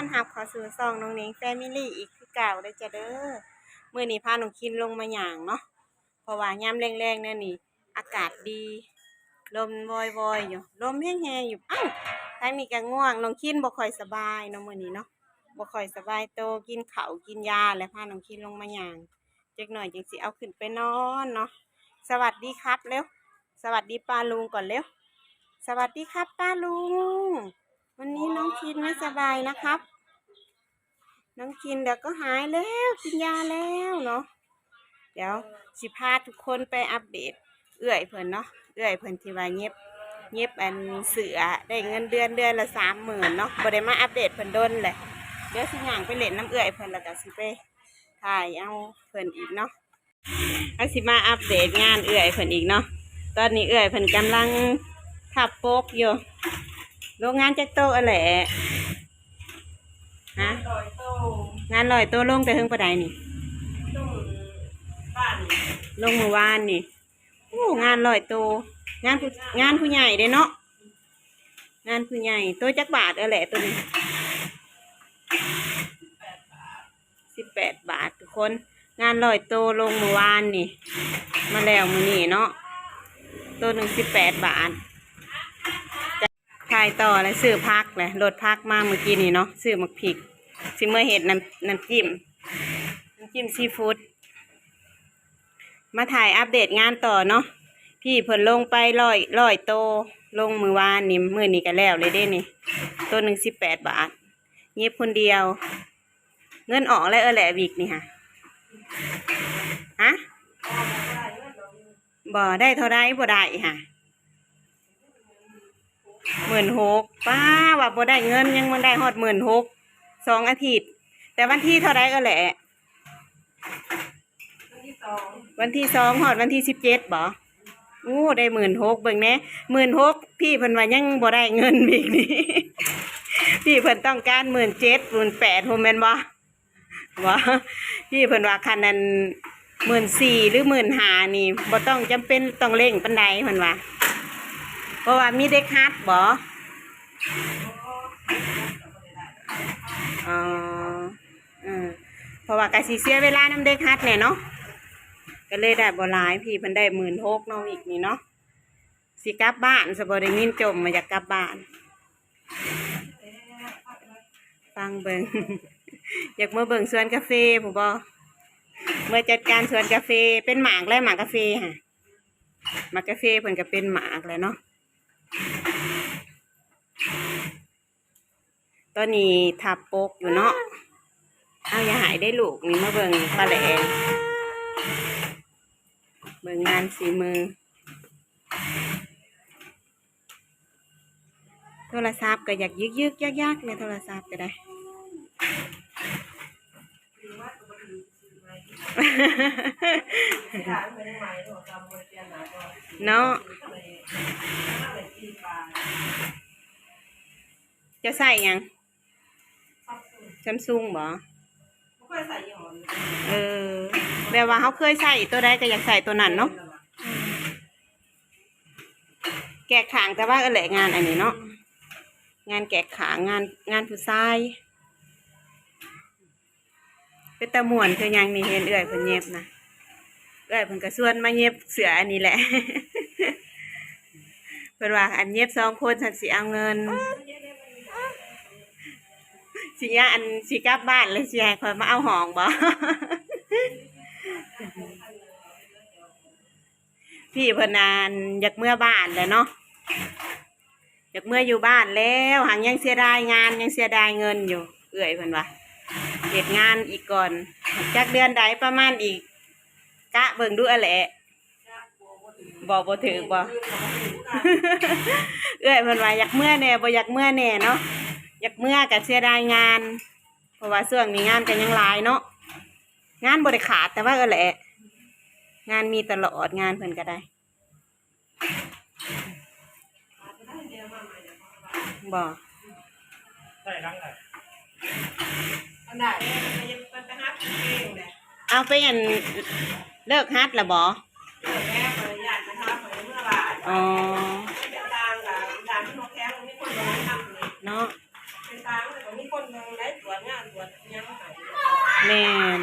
อนรับข้าสู่ซองน้องหนิงแฟมิลี่อีกคือเก่าได้จ้ะเด้อมื้อนี้พาหน้องคินลงมาหย่างเนาะเพราะว่ายามแรงๆเนี่ยนี่ อากาศดี ลมวอยๆอยู่ลมแห้งๆอยู่อ้าวทางนี้ก็ง่วงน้องคินบ่ค่อยสบายเนาะมื้อนี้เนาะบ่ค่อยสบายโตกินเขากินยาแล้วพาน้องคินลงมาหย่างจักหน่อยจังสิเอาขึ้นไปนอนเนาะสวัสดีครับเร็วสวัสดีป้าลุงก่อนเร็วสวัสดีครับป้าลุงวันนี้น้องคินไม่สบายนะครับ น้องคินเดี๋ยวก็หายแล้วกินยาแล้วเนาะเดี๋ยวสิพาทุกคนไปอัปเดต เอื้อยเพิ่นเนาะเอื้อยเพิ่นที่ว่าเย็บเย็บอันเสือได้เงินเดือนเดือนละสามหมื่นเนาะบ่ได้มาอัปเดตเพิ่นดนแหละเดี๋ยวสิย่างไปเล่นน้ำเอื้อยเพิ่นแล้วก็สิไปถ่ายเอาเพิ่นอีกเนาะเอาสิมาอัปเดตงานเอื้อยเพิ่นอีกเนาะตอนนี้เอื้อยเพิ่นกำลังทับโป๊กอยู่โรงงานจักโตอะแหละ ฮะลอยโตงานลอยโตลงแต่เพิ่งประใดนี่ตุ้มบ้านลงเมื่อวานนี่โอ้งานลอยโตงานผู้งานผู้ใหญ่เด้เนาะงานผู้ใหญ่ตัวจักบาทอะแหละตัวนี้สิบแปดบาททุกคน งานลอยโตลงเมื่อวานนี่ มาแล้วมือนี่เนาะตัวหนึ่งสิบแปดบาทจะขายต่อเลยซื้อพักเลยรถพักมาเมื่อกี้นี่เนาะซื้อหมักผิก ซิเมื่อเห็ดน้ำน้ำจิ้มน้ำจิ้มซีฟู้ดมาถ่ายอัปเดตงานต่อเนาะพี่เพิ่นลงไปร้อยร้อยโต ลงมือวานนี่มือนี่ก็แล้วเลยเด้นี่ตัวหนึ่งสิบแปดบาทเงียบคนเดียว เงินออกแล้วเออแหละวิกนี่ฮะฮะบ่ได้เท่าไรบ่ได้ฮะหมื่นหกป้าว่าบ่ได้เงินยังมันได้ฮอดหมื่นหก สองอาทิตย์ แต่วันที่เท่าไรก็แหละ วันที่สองวันที่สองหอดวันที่สิบเจ็ดบ่อู้ได้หมื่นหกเบิ่งแน่หมื่นหกพี่เพิ่นว่ายังบ่ได้เงินอีกนี่ พี่เพิ่นต้องการหมื่นเจ็ดหมื่นแปดผมแมนบ่บ่พี่เพิ่นว่าคันนั้นหมื่นสี่หรือหมื่นห้านี่บ่ต้องจำเป็นต้องเร่งปานใดเพิ่นว่าเพราะว่ามีเด็กฮัดบ่ อ๋ออืมเพราะว่ากะสิเสียเวลานำเด็กฮัดแน่เนาะก็เลยได้บ่หลายพี่เพิ่นได้หมื่นหกเนาะอีกนี่เนาะสิกลับบ้านสบได้ยินจมมาอยากกลับบ้าน ฟังเบิงอยากมาเบิงสวนกาแฟผมบอเมื่อจัดการสวนกาแฟเป็นหมากแล้วหมากกาแฟค่ะหมากกาแฟเพิ่นก็เป็นหมากแล้วเนาะ ตอนนี้ทับปกอยู่เนาะเอาอย่าหายได้ลูกนี่มาเบิงปลาแหลงเบิงงานสีมือ โทรศัพท์ก็อยากยึกยึกยักยักในโทรศัพท์ก็ได้เป็นยังไงตัวจำบนเตียงหนาก็เนาะจะใส่ยัง ซับซุ่มซัมซุงบ่ไม่ค่อยใส่ยี่ห้อนี้เออแบบว่าเขาเคยใส่ตัวใดก็อยากใส่ตัวนั้นเนาะแกะขางแต่ว่าเออแหละงานอันนี้เนาะงานแกะขางงานงานผู้ชายเป็นตะม่วนคือหยังนี่เห็นเอื่อยเพิ่นเย็บนะเอื่อยเพิ่นก็ส่วนมาเย็บเสืออันนี้แหละเพิ่นว่าอันเย็บสองคนสันสิเอาเงิน สิยาอันสิกลับบ้านเลยสิให้คอยมาเอาหองบ่ พี่เพนนานอยากเมื่อบ้านแหล้วเนาะอยากเมื่ออยู่บ้านแล้วหังยังเสียดายงานยังเสียดายเงินอยู่เอื่อยเพิ่นว่าเหตุงานอีกก่อนจากเดือนใดประมาณอีก กะเบิ่งดูอะแหละบอกบ่ถือบ่เอ้อยเพิ่นว่าอยากเมื่อแน่บ่อยากเมื่อแน่เนาะ อยากเมื่อก็เสียดายงาน เพราะว่าช่วงนี้งานก็ยังหลายเนาะงานบ่ได้ขาดแต่ว่าเออแหละ งานมีตลอดงานเพิ่นก็ได้บ่ใช่รังไหนอันไหนมันไปฮับเองแหละเอาไปอันเลิกฮัดละบ่เอแม่ขออนุญาตไปฮับเมื่อบ่ายอ๋อเป็นทางกับด่านที่น้แท้มันไม่ควรจะทำเลยเนาะ แนทางเลยก็มีคนทางไหนตรวจงานตรวจยังไงแม่น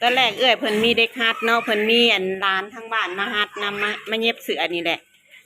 ตอนแรกเอื้อยเพิ่นมีเด็กฮัดเนาะเพิ่นมีอันร้านทางบ้านมาฮัดนำมามาเย็บเสื้อนี่แหละ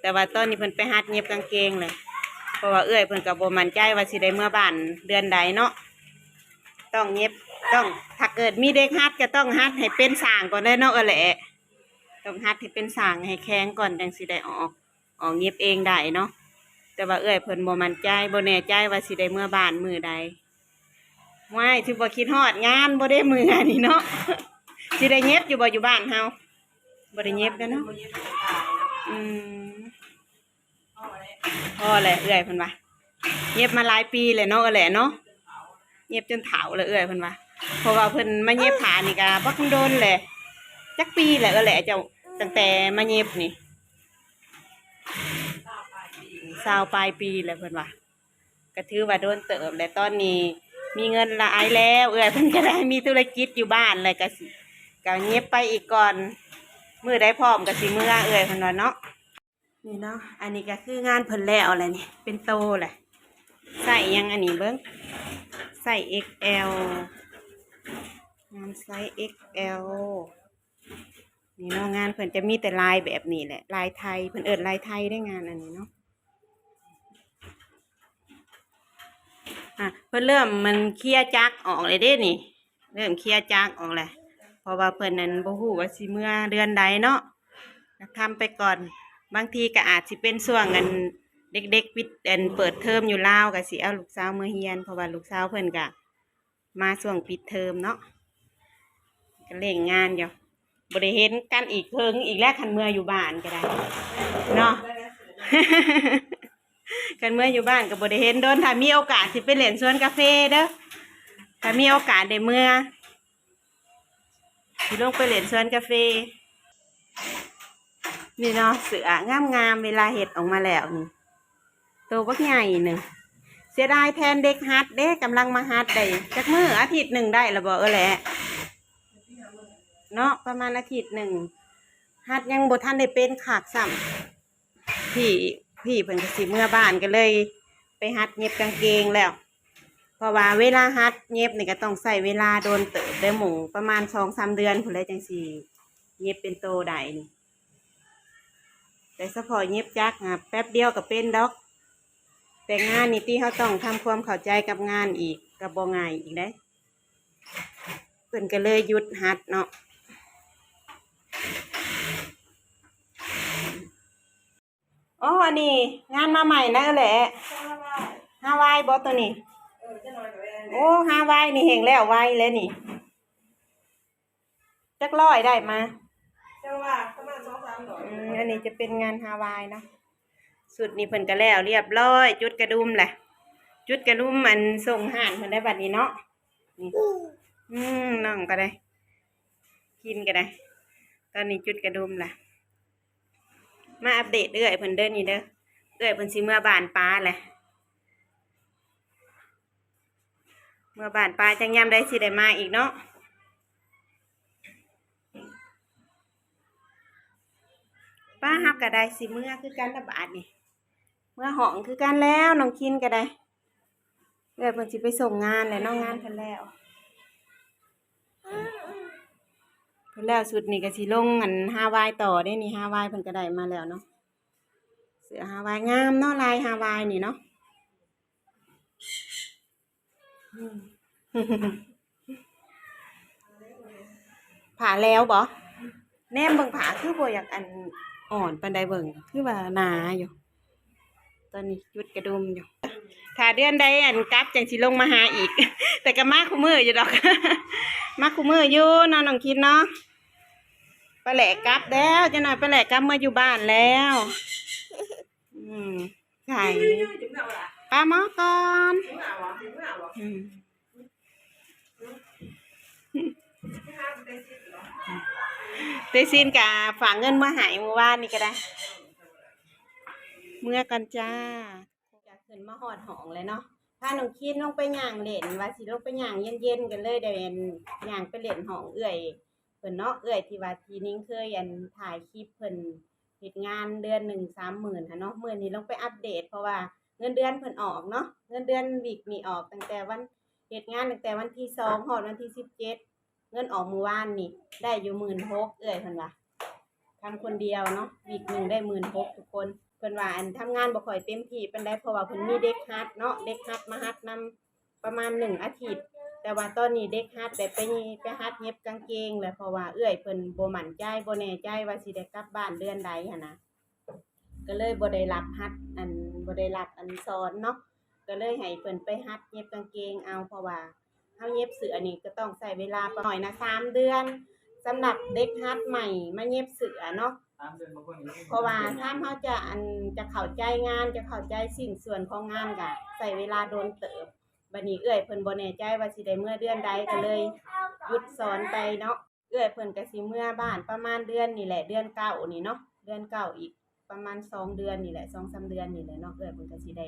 แต่ว่าตอนนี้เพิ่นไปฮัดเย็บกางเกงเลยเพราะว่าเอื้อยเพิ่นก็บ่มั่นใจว่าสิได้เมื่อบ้านเดือนใดเนาะต้องเย็บต้องถ้าเกิดมีเด็กฮัดก็ต้องฮัดให้เป็นสางก่อนได้เนาะเออแหละต้องฮัดให้เป็นสางให้แข็งก่อนจังสิได้ออกออกเย็บเองได้เนาะ แต่ว่าเอ้อยเพิ่นบ่มั่นใจบ่แน่ใจว่าสิได้เมื่อบ้านมือใดไม่ถือบ่คิดฮอดงานบ่ได้มือนี่เนาะสิได้เย็บอยู่บ่อยู่บ้านเฮาบ่ได้เย็บกันเนาะอืมพ่อเลยพอแหละเอื้อยเพิ่นว่าเย็บมาหลายปีเลยเนาะเออแหละเนาะเย็บจนเฒ่าเลยเอื้อยเพิ่นว่าเพราะว่าเพิ่นมาเย็บผ้านี่ก็บ่ทันโดนแหละจักปีแหละเออแหละเจ้าตั้งแต่มาเย็บนี่ สาวปลายปีแหละเพิ่นว่าก็ถือว่าโดนเติบและตอนนี้ มีเงินหลายแล้ว เอื้อเพิ่นก็ได้มีธุรกิจอยู่บ้านเลยก็สิก็เงียบไปอีกก่อนมือได้พร้อมก็สิมือเอื้อเพิ่นว่าเนาะนี่เนาะอันนี้ก็คืองานเพิ่นแล้วแหละนี่เป็นโตแหละใส่ยังอันนี้เบิ่งใส่ XL งานไซส์ XL นี่เนาะงานเพิ่นจะมีแต่ลายแบบนี้แหละ ลายไทยเพิ่นเอิ้นลายไทยได้งานอันนี้เนาะ อะเพิ่นเริ่มมันเคลียร์จักออกเลยเด้นี่ เริ่มเคลียร์จักออกเลยเพราะว่าเพิ่นนั้นบ่ฮู้ว่าสิเมื่อเดือนใดเนาะก็ทำไปก่อน บางทีก็อาจสิเป็นช่วงกันเด็กๆปิดเอ็นเปิดเทอมอยู่ลาวก็สิเอาลูกสาวมาเรียนเพราะว่าลูกสาวเพิ่นก็มาช่วงปิดเทอมเนาะก็เล่งงานอยู่บ่ได้เห็นกันอีกเพิ่งอีกแล้วคันเมื่ออยู่บ้านก็ได้เนาะ กันเมื่ออยู่บ้านกับบได้เห็นโดนถ้ามีโอกาสสิไปเล่นสวนกาแฟเด้อถ้ามีโอกาสได้เมื่อสิลงไปเล่นสวนกาแฟนี่เนาะเสืองามงามๆเวลาเห็ดออกมาแล้วนี่ตัวบักใหญ่หนึ่งเสียดายแทนเด็กฮัดเด้กกำลังมาฮัดได้จักมืออาทิตย์หนึ่งได้ละบ่เออแหละเนาะประมาณอาทิตย์หนึ่งฮัดยังบ่ทันได้เป็นขากซ้ำพี่ พี่เพิ่นก็สิเมื่อบ้านก็เลย ไปหัดเย็บกางเกงแล้ว เพราะว่าเวลาหัดเย็บนี่ก็ต้องใส่เวลาโดนเติบได้หมูประมาณสองสามเดือนพุ่นเลยจังสี่เย็บเป็นโตได้นี่แต่เฉพาะเย็บจักรอะแป๊บเดียวก็เป็นดอก แต่งานนี่ที่เขาต้องทำความเข้าใจกับงานอีกกับบ่ง่ายอีกได้เพิ่นก็เลยหยุดหัดเนาะ อ๋ออันนี้งานมาใหม่นะแหละฮาวายบอตัวนี้เออจะนอนกับแม่โอ้ฮาวายนี่เห็นแล้วไวเลยนี่จักร้อยได้มาเจ้าว่าประมาณสองสามดอกอืมอันนี้จะเป็นงานฮาวายเนาะสุดนี้เพิ่นก็แล้วเรียบร้อย จุดกระดุมแหละ จุดกระดุมมันส่งห่านเพิ่นได้บัดนี้เนาะนี่อืมน้องก็ได้ กินก็ได้ ตอนนี้จุดกระดุมแหละ มาอัปเดตเรื่อยเพิ่นเด้อนี่เด้อเรื่อยเพิ่นสิเมื่อบานป้าแหละเมื่อบานป้าจังยามได้สิได้มาอีกเนาะป้าฮับก็ได้สิเมื่อคือกันระบาดนี่เมื่อห้องคือกันแล้วน้องคินก็ได้เรื่อยเพิ่นสิไปส่งงานแหละน้องงานเพิ่นแล้ว เพิ่นแล้วสุดนี่ก็สิลงอันฮาวายต่อได้นี่ฮาวายเพิ่นก็ได้มาแล้วเนาะเสื้อฮาวายงามเนาะลายฮาวายนี่เนาะผ่าแล้วบ่แนมเบิ่งผ่าคือบ่อยากอันอ่อนปานใดเบิ่งคือว่าหนาอยู่ ตอนนี้จุดกระดุมอยู่ ถ้าเดือนใดอันกลับจังสิลงมาหาอีก แต่ก็มาคู่มืออยู่ดอก มาคู่มืออยู่นาะน้องคิดเนาะไปแหลกกลับแล้วจะหน่อยไปแหลกกลับมาอยู่บ้านแล้ว อืมใช่ถึงหาวล่ะป้าหมอก่อนอืมเตซินกะฝากเงินมาหายเมื่อวานนี่ก็ได้ เมื่อกันจ้า จะขึ้นมาหอดหองเลยเนาะพาน้องคิดลงไปย่างเล่นว่าสิลงไปย่างเย็นๆกันเลยเดี๋ยวเนย่างไปเล่นหองเอื่อยเพิ่นเนาะเอื่อยที่ว่าทีนิ้งเคยอันถ่ายคลิปเพิ่นเฮ็ดงานเดือนหนึ่งสามหมื่นค่ะเนาะมื้อนี้ลงไปอัปเดต เพราะว่าเงินเดือนเพิ่นออกเนาะเงินเดือนวีกนี่ออกตั้งแต่วันเฮ็ดงานตั้งแต่วันที่สองฮอดวันที่สิบเจ็ดเงินออกมือวานนี่ ได้อยู่หมื่นหกเอ้ยเพิ่นว่าทำคนเดียวเนาะวีกหนึ่งได้หมื่นหกทุกคน พิ่นว่าอันทำงานบ่ค่อยเต็มที่เปานใดเพราะว่าเพิ่นมีเด็กฮัดเนาะเด็กฮัดมาฮัดนำประมาณหนึ่งอาทิตย์ แต่ว่าตอนนี้เด็กฮัดได้ไปไปฮัดเย็บกางเกงแล้วเพราะว่าเอื้อยเพิ่นบ่มั่นใจบ่แน่ใจว่าสิได้กลับบ้านเดือนใดหันนะก็เลยบ่ได้รับฮัดอันบ่ได้รับอันสอนเนาะก็เลยให้เพิ่นไปฮัดเย็บกางเกงเอาเพราะว่าเฮาเย็บเสื้อนี่ก็ต้องใช้เวลาประมาณนะสามเดือนสำหรับเด็กฮัดใหม่มาเย็บเสื้อเนาะ เดือนบางคนเพราะว่าถ้าเขาจะอันจะเข้าใจงานจะเข้าใจสิ่งส่วนของงานก็ใส่เวลาโดนเติบบัดนี้เอื้อยเพิ่นบ่แน่ใจว่าสิได้เมื่อเดือนใดก็เลยหยุดสอนไปเนาะเอื้อยเพิ่นก็สิเมื่อบ้านประมาณเดือนนี่แหละเดือนเก้านี่เนาะเดือนเก้าอีกประมาณสองเดือนนี่แหละสองสามเดือนนี่แหละเนาะเอื้อยเพิ่นก็สิได้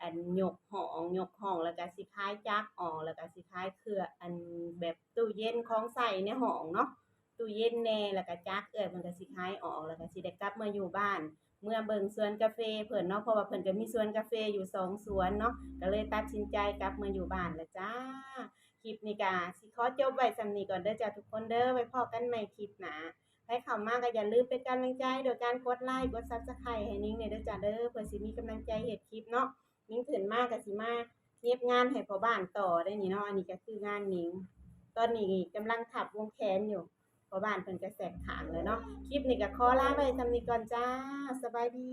อันยกห้องยกห้องแล้วก็สิคลายจักรออกแล้วก็สิคลายเครืออันแบบตู้เย็นของใส่ในห้องเนาะ ตู้เย็นแน่แล้วก็จักเอ้ยมันก็สิคายออกแล้วก็สิได้กลับมาอยู่บ้าน เมื่อเบิ่งสวนกาแฟเพิ่นเนาะเพราะว่าเพิ่นก็มีสวนกาแฟอยู่สองสวนเนาะก็เลยตัดสินใจกลับมาอยู่บ้านล้วจ้าคลิปนี้ก็สิขอจบไว้สำนี้ก่อนเด้อจ้าทุกคนเด้อไว้พบกันใหม่คลิปหนาใครเข้ามาก็อย่าลืมเป็นกำลังใจโดยการกดไลค์กด Subscribe ให้นิ้งเนี่ยเด้อจ้าเด้อเพื่อสิมีกำลังใจเฮ็ดคลิปเนาะนิ้งขึ้นมากก็สิมาเย็บงานให้พ่อบ้านต่อได้นี่เนาะอันนี้ก็คืองานนิ้งตอนนี้กำลังถับวงแขนอยู่ พราะบ้านเพิ่นก็แสบขางเลยเนาะคลิปนี้ก็ขอลาไปสำนี้ก่อนจ้า สบายดี